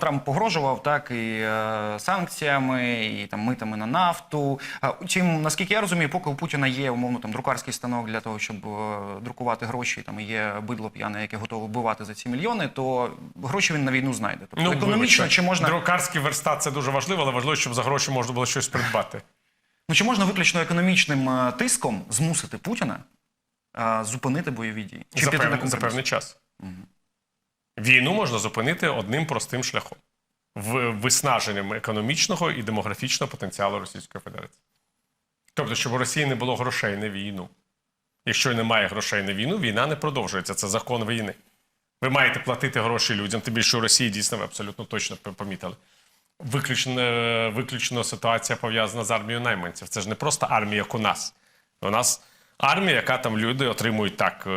Трамп погрожував так і е, санкціями, і там митами на нафту. А, Втім, наскільки я розумію, поки у Путіна є умовно там друкарський станок для того, щоб е, друкувати гроші, там є бидло п'яне, яке готове вбивати за ці мільйони, то гроші він на війну знайде. Тобто економічно вибачте, чи можна друкарський верстат це дуже важливо, але важливо, щоб за гроші можна було щось придбати. ну чи можна виключно економічним е, тиском змусити Путіна е, зупинити бойові дії? Чи за, певний, за певний час. Війну можна зупинити одним простим шляхом виснаженням економічного і демографічного потенціалу Російської Федерації. Тобто, щоб у Росії не було грошей на війну. Якщо немає грошей на війну, війна не продовжується. Це закон війни. Ви маєте платити гроші людям, тим більше у Росії дійсно ви абсолютно точно помітили. Виключно, виключно ситуація пов'язана з армією найманців. Це ж не просто армія, як у нас. У нас армія, яка там люди отримують так.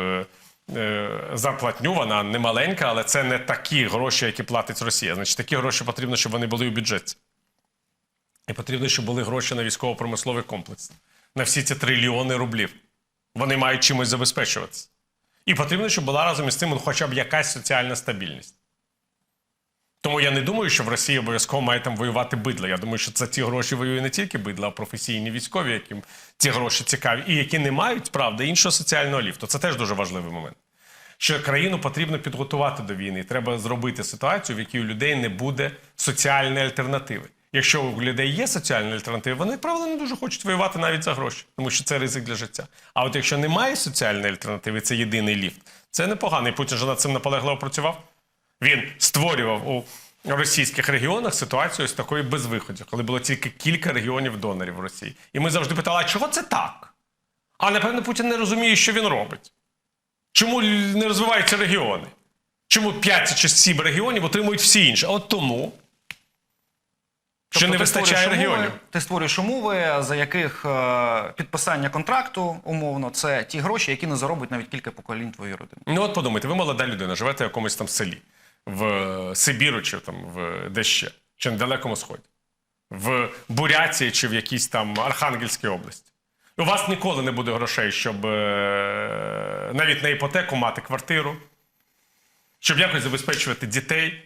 Е, Зарплатню, вона не маленька, але це не такі гроші, які платить Росія. Значить, такі гроші потрібно, щоб вони були у бюджеті. І потрібно, щоб були гроші на військово-промисловий комплекс, на всі ці трильйони рублів. Вони мають чимось забезпечуватися. І потрібно, щоб була разом із цим ну, хоча б якась соціальна стабільність. Тому я не думаю, що в Росії обов'язково має там воювати бидло. Я думаю, що за ці гроші воює не тільки бидло, а професійні військові, яким ці гроші цікаві, і які не мають, правда, іншого соціального ліфту. Це теж дуже важливий момент. Що країну потрібно підготувати до війни. Треба зробити ситуацію, в якій у людей не буде соціальної альтернативи. Якщо у людей є соціальні альтернативи, вони правда не дуже хочуть воювати навіть за гроші, тому що це ризик для життя. А от якщо немає соціальної альтернативи, це єдиний ліфт. Це непоганий. Путін же над цим наполегливо працював. Він створював у російських регіонах ситуацію з такої безвиході, коли було тільки кілька регіонів донорів в Росії. І ми завжди питали, а чого це так? А напевно, Путін не розуміє, що він робить. Чому не розвиваються регіони? Чому 5 чи 7 регіонів отримують всі інші? От тому, що Тобто не вистачає створюєш умови- регіонів. Ти створюєш умови, за яких е, підписання контракту умовно це ті гроші, які не заробить навіть кілька поколінь твоєї родини. Ну от подумайте, ви молода людина, живете в якомусь там селі, в Сибіру чи там в де чи на Далекому Сході, в Буряції чи в якійсь там Архангельській області. У вас ніколи не буде грошей, щоб е, навіть на іпотеку мати квартиру, щоб якось забезпечувати дітей.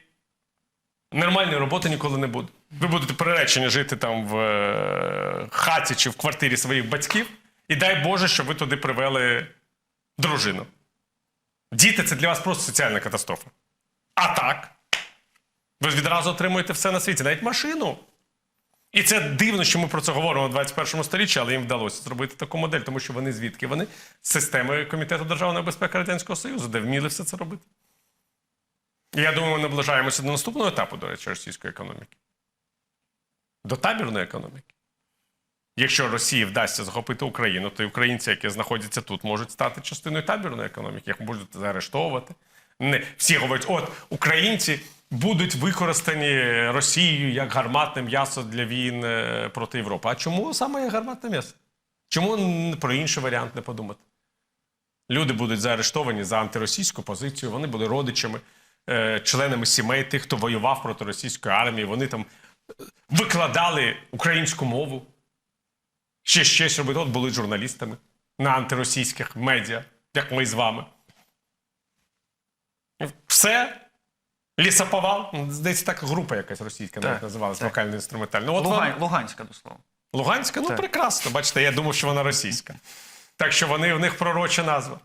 Нормальної роботи ніколи не буде. Ви будете приречені жити там в е, хаті чи в квартирі своїх батьків, і дай Боже, щоб ви туди привели дружину. Діти це для вас просто соціальна катастрофа. А так, ви відразу отримуєте все на світі, навіть машину. І це дивно, що ми про це говоримо у 21 сторіччі, але їм вдалося зробити таку модель, тому що вони звідки? Вони з системи Комітету державної безпеки Радянського Союзу, де вміли все це робити. Я думаю, ми наближаємося до наступного етапу, до речі, російської економіки. До табірної економіки. Якщо Росії вдасться захопити Україну, то і українці, які знаходяться тут, можуть стати частиною табірної економіки, їх можуть заарештовувати. Не всі говорять, от українці будуть використані Росією як гарматне м'ясо для війн е, проти Європи. А чому саме як гарматне м'ясо? Чому про інший варіант не подумати? Люди будуть заарештовані за антиросійську позицію, вони були родичами, е, членами сімей тих, хто воював проти російської армії. Вони там е, викладали українську мову. Ще щось робити. От були журналістами на антиросійських медіа, як ми з вами. Все. Лісоповал. Ну, Здається, так група якась російська навіть Так, називалась, так. вокально інструментальна. Ну, от Луган... вона- Луганська, до слова. Луганська, ну Так. прекрасно. Бачите, я думав, що вона російська. Так що вони в них пророча назва.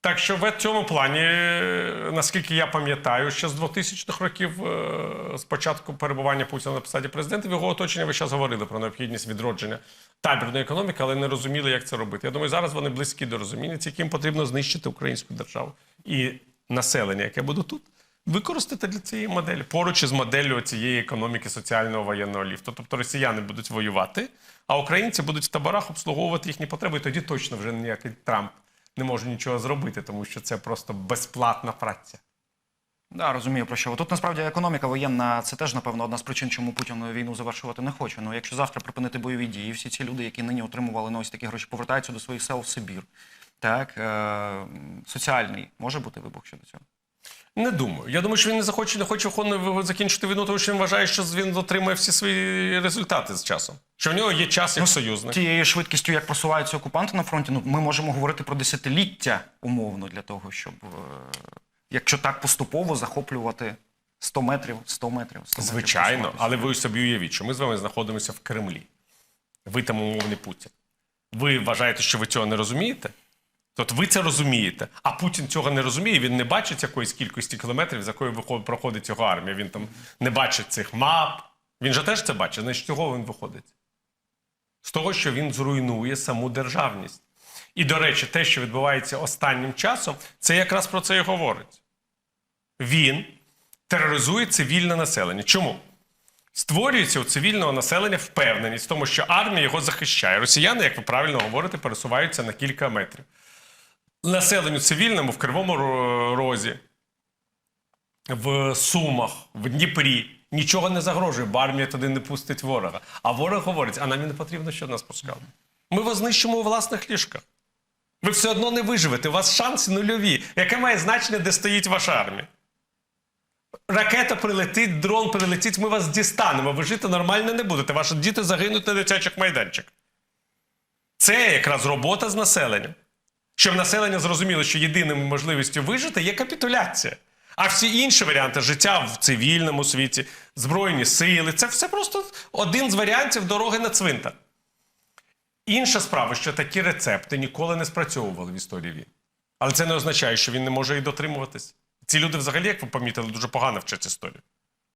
Так що в цьому плані, е, наскільки я пам'ятаю, ще з 2000-х років, е, з початку перебування Путіна на посаді президента, в його оточенні ви зараз говорили про необхідність відродження табірної економіки, але не розуміли, як це робити. Я думаю, зараз вони близькі до розуміння, яким потрібно знищити українську державу і населення, яке буде тут. Використати для цієї моделі поруч із моделлю цієї економіки соціального воєнного ліфту. Тобто росіяни будуть воювати, а українці будуть в таборах обслуговувати їхні потреби. І тоді точно вже ніякий Трамп не може нічого зробити, тому що це просто безплатна праця. Да, розумію про що. Тут насправді економіка воєнна це теж, напевно, одна з причин, чому Путін війну завершувати не хоче. Ну, якщо завтра припинити бойові дії, всі ці люди, які нині отримували на ось такі гроші, повертаються до своїх сел в Сибір. Так, е- соціальний може бути вибух щодо цього. Не думаю. Я думаю, що він не захоче, не хоче охоронно закінчити війну, тому що він вважає, що він отримає всі свої результати з часом. Що в нього є час як союзник. Тією швидкістю, як просуваються окупанти на фронті, ну ми можемо говорити про десятиліття умовно для того, щоб, е- якщо так поступово захоплювати 100 метрів, 100 метрів. 100 метрів Звичайно, але ви собі уявіть, що ми з вами знаходимося в Кремлі. Ви там умовний Путін. Ви вважаєте, що ви цього не розумієте? Тобто ви це розумієте, а Путін цього не розуміє, він не бачить якоїсь кількості кілометрів, за якою проходить його армія. Він там не бачить цих мап. Він же теж це бачить. Значить, чого він виходить? З того, що він зруйнує саму державність. І, до речі, те, що відбувається останнім часом, це якраз про це і говорить. Він тероризує цивільне населення. Чому? Створюється у цивільного населення впевненість в тому, що армія його захищає. Росіяни, як ви правильно говорите, пересуваються на кілька метрів. Населенню цивільному в Кривому Розі, в Сумах, в Дніпрі нічого не загрожує, бо армія туди не пустить ворога. А ворог говорить: а нам і не потрібно, щоб нас пускали. Ми вас знищимо у власних ліжках. Ви все одно не виживете, у вас шанси нульові. Яке має значення, де стоїть ваша армія? Ракета прилетить, дрон прилетить, ми вас дістанемо. Ви жити нормально не будете. Ваші діти загинуть на дитячих майданчиках. Це якраз робота з населенням. Щоб населення зрозуміло, що єдиною можливістю вижити є капітуляція. А всі інші варіанти життя в цивільному світі, збройні сили це все просто один з варіантів дороги на цвинтар. Інша справа, що такі рецепти ніколи не спрацьовували в історії війн. Але це не означає, що він не може і дотримуватись. Ці люди, взагалі, як ви помітили, дуже погано вчать історію.